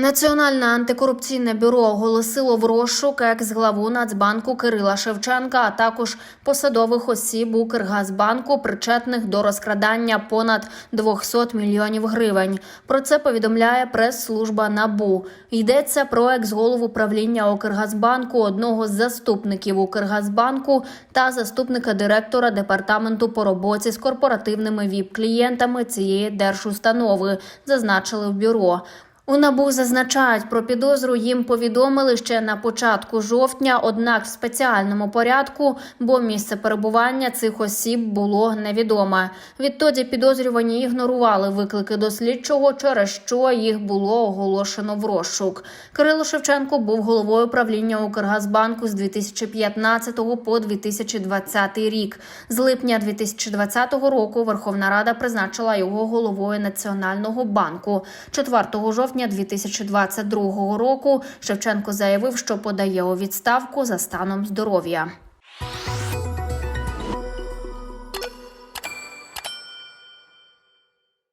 Національне антикорупційне бюро оголосило в розшук екс-главу Нацбанку Кирила Шевченка, а також посадових осіб Укргазбанку, причетних до розкрадання понад 200 мільйонів гривень. Про це повідомляє прес-служба НАБУ. Йдеться про екс-голову правління Укргазбанку, одного з заступників Укргазбанку та заступника директора департаменту по роботі з корпоративними ВІП-клієнтами цієї держустанови, зазначили в бюро. У НАБУ зазначають про підозру. Їм повідомили ще на початку жовтня, однак в спеціальному порядку, бо місце перебування цих осіб було невідоме. Відтоді підозрювані ігнорували виклики до слідчого, через що їх було оголошено в розшук. Кирило Шевченко був головою правління Укргазбанку з 2015 по 2020 рік. З липня 2020 року Верховна Рада призначила його головою Національного банку. 4 жовтня 2022 року Шевченко заявив, що подає у відставку за станом здоров'я.